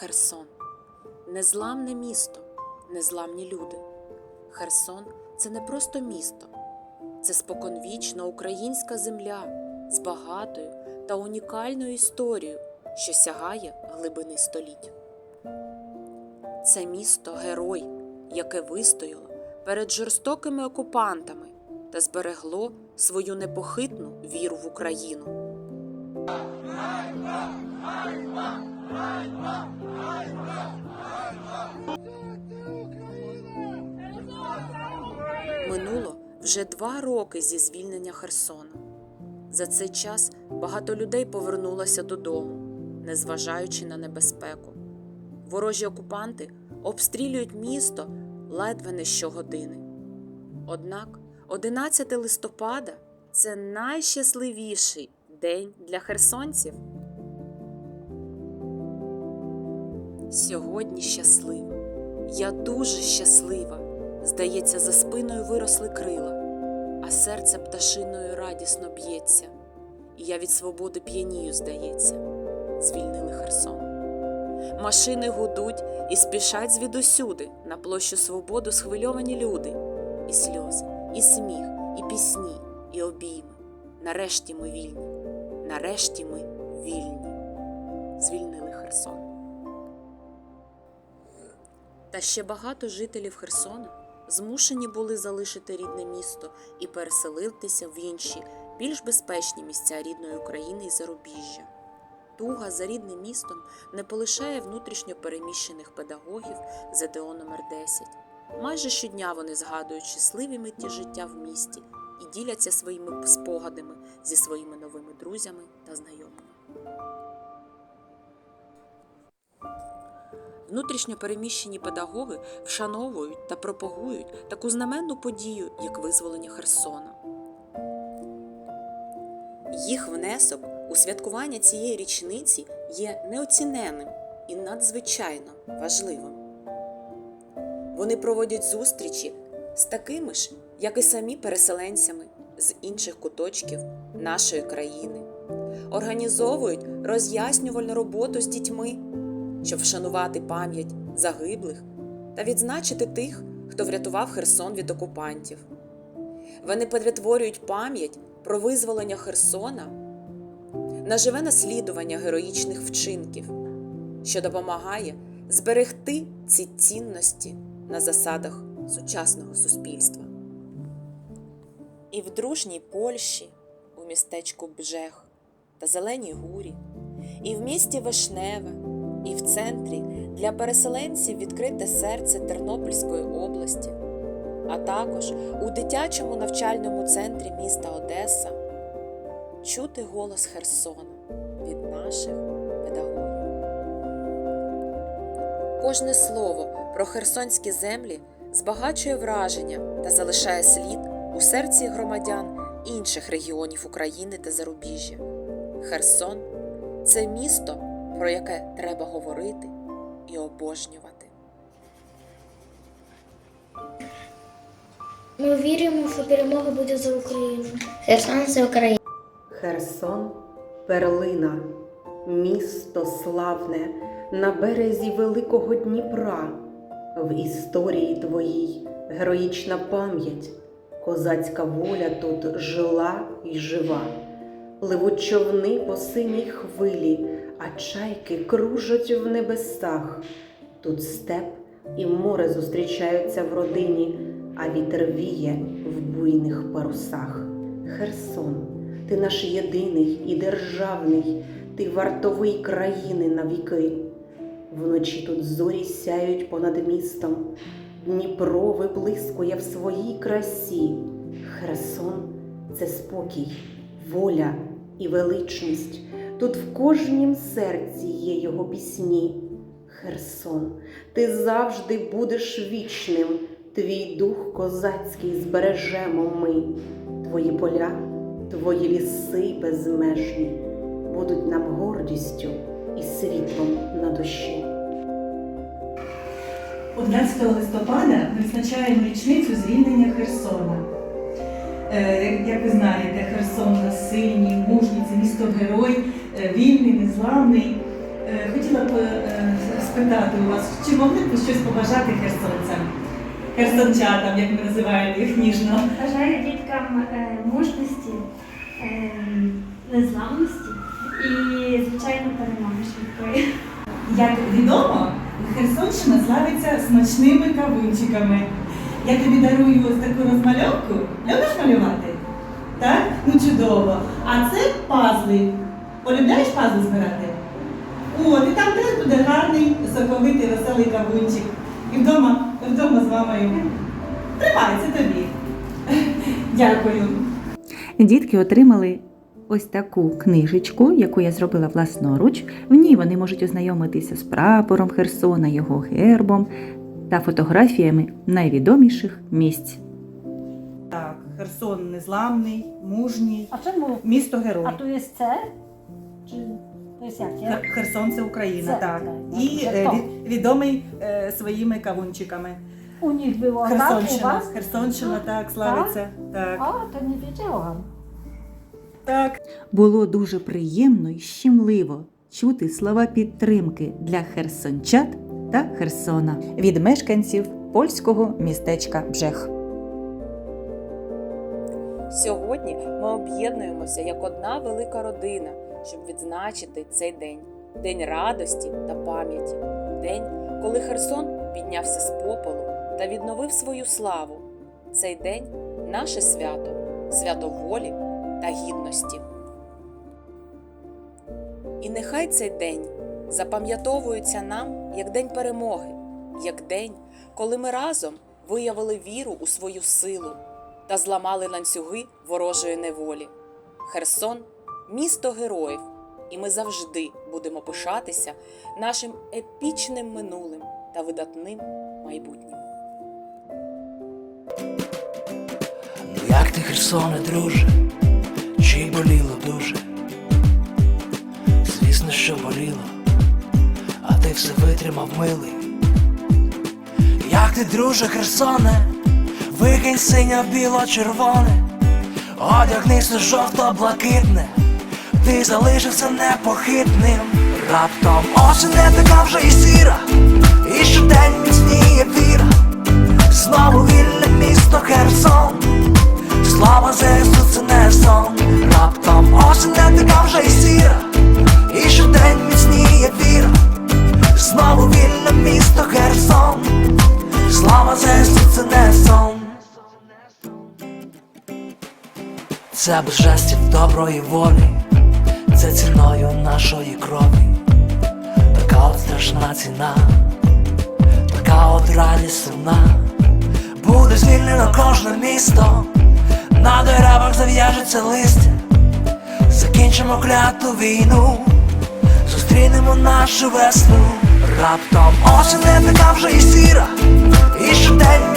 Херсон незламне місто, незламні люди. Херсон це не просто місто, це споконвічна українська земля з багатою та унікальною історією, що сягає глибини століть. Це місто герой, яке вистояло перед жорстокими окупантами та зберегло свою непохитну віру в Україну. Минуло вже два роки зі звільнення Херсона. За цей час багато людей повернулося додому, незважаючи на небезпеку. Ворожі окупанти обстрілюють місто ледве не щогодини. Однак 11 листопада це найщасливіший день для херсонців. Сьогодні щаслива. Я дуже щаслива. Здається, за спиною виросли крила, а серце пташиною радісно б'ється, і я від свободи п'янію, здається, звільнили Херсон. Машини гудуть і спішать звідусюди на площу свободу схвильовані люди, і сльози, і сміх, і пісні, і обійми. Нарешті ми вільні, нарешті ми вільні. Звільнили Херсон. Та ще багато жителів Херсона змушені були залишити рідне місто і переселитися в інші, більш безпечні місця рідної України і зарубіжжя. Туга за рідним містом не полишає внутрішньо переміщених педагогів ЗДО номер 10 Майже щодня вони згадують щасливі митті життя в місті і діляться своїми спогадами зі своїми новими друзями та знайомими. Внутрішньо переміщені педагоги вшановують та пропагують таку знаменну подію, як визволення Херсона. Їх внесок у святкування цієї річниці є неоціненним і надзвичайно важливим. Вони проводять зустрічі з такими ж, як і самі переселенцями з інших куточків нашої країни, організовують роз'яснювальну роботу з дітьми щоб вшанувати пам'ять загиблих та відзначити тих, хто врятував Херсон від окупантів. Вони перетворюють пам'ять про визволення Херсона на живе наслідування героїчних вчинків, що допомагає зберегти ці цінності на засадах сучасного суспільства. І в дружній Польщі, у містечку Бжех та Зеленій Гурі, і в місті Вишневе, і в центрі для переселенців відкрите серце Тернопільської області, а також у дитячому навчальному центрі міста Одеса чути голос Херсона від наших педагогів. Кожне слово про херсонські землі збагачує враження та залишає слід у серці громадян інших регіонів України та зарубіжжя. Херсон це місто про яке треба говорити і обожнювати. Ми віримо, що перемога буде за Україну. Херсон це Україна. Херсон перлина, місто славне на березі Великого Дніпра. В історії твоїй героїчна пам'ять, козацька воля тут жила і жива. Пливуть човни по синій хвилі, а чайки кружать в небесах. Тут степ і море зустрічаються в родині, а вітер віє в буйних парусах. Херсон, ти наш єдиний і державний, ти вартовий країни навіки. Вночі тут зорі сяють понад містом, Дніпро виблискує в своїй красі. Херсон це спокій, воля і величність. Тут в кожнім серці є його пісні. Херсон, ти завжди будеш вічним, твій дух козацький збережемо ми, твої поля, твої ліси безмежні будуть нам гордістю і світлом на душі. 11 листопада відзначаємо річницю звільнення Херсона. Е, Як ви знаєте, Херсон нас мужній, це місто герой, вільний, незламний. Е, Хотіла б е, спитати у вас, чи могли б ви щось побажати херсонцям? Херсончатам, як ми називаємо їх ніжно. Бажаю діткам е, мужності, е, незламності і, звичайно, перемоги швидкої. Як відомо, Херсонщина славиться смачними кавунчиками. Я тобі дарую ось таку розмальовку. Любиш малювати? Так? Ну чудово. А це пазли. Полюбляєш пазли збирати? От, і там теж буде гарний, соковитий, веселий кавунчик. І вдома, вдома з мамою. Тримай, це тобі. Дякую. Дітки отримали ось таку книжечку, яку я зробила власноруч. В ній вони можуть ознайомитися з прапором Херсона, його гербом та фотографіями найвідоміших місць. Так, Херсон незламний, мужній, A czemu? місто герой. A tu jest C? Czy to jest Херсон це Україна, Це, так. так. І Це е, то. ві- відомий е, своїми кавунчиками. Nich było tak, u Херсонщина, was? Херсонщина, так, славиться. Так. O, to nie wiedziałam. Так. Було дуже приємно і щемливо чути слова підтримки для херсончат та Херсона від мешканців польського містечка Бжех. Сьогодні ми об'єднуємося як одна велика родина, щоб відзначити цей день день радості та пам'яті, день, коли Херсон піднявся з попелу та відновив свою славу. Цей день наше свято, свято волі та гідності. І нехай цей день запам'ятовується нам як день перемоги, як день, коли ми разом виявили віру у свою силу та зламали ланцюги ворожої неволі. Херсон місто героїв, і ми завжди будемо пишатися нашим епічним минулим та видатним майбутнім. Ну як ти, Херсоне, друже, чи боліло дуже? Звісно, що боліло, а ти все витримав милий. Як ти, друже, Херсоне, викинь синьо біло червоне, одягнися жовто-блакитне, ти залишився непохитним. Раптом осінь не така вже і сіра, і щодень міцніє віра. Знову вільне місто Херсон. Слава ЗСУ це не сон Раптом осінь не така вже й сіра І щодень міцніє віра Знову вільне місто Херсон Слава ЗСУ це не сон Це без жестів доброї волі Це ціною нашої крові. Така от страшна ціна Така от радість сумна. Буде звільнено кожне місто, на деревах зав'яжеться листя, закінчимо кляту війну, зустрінемо нашу весну. Раптом осінь не така вже і сіра, і щодень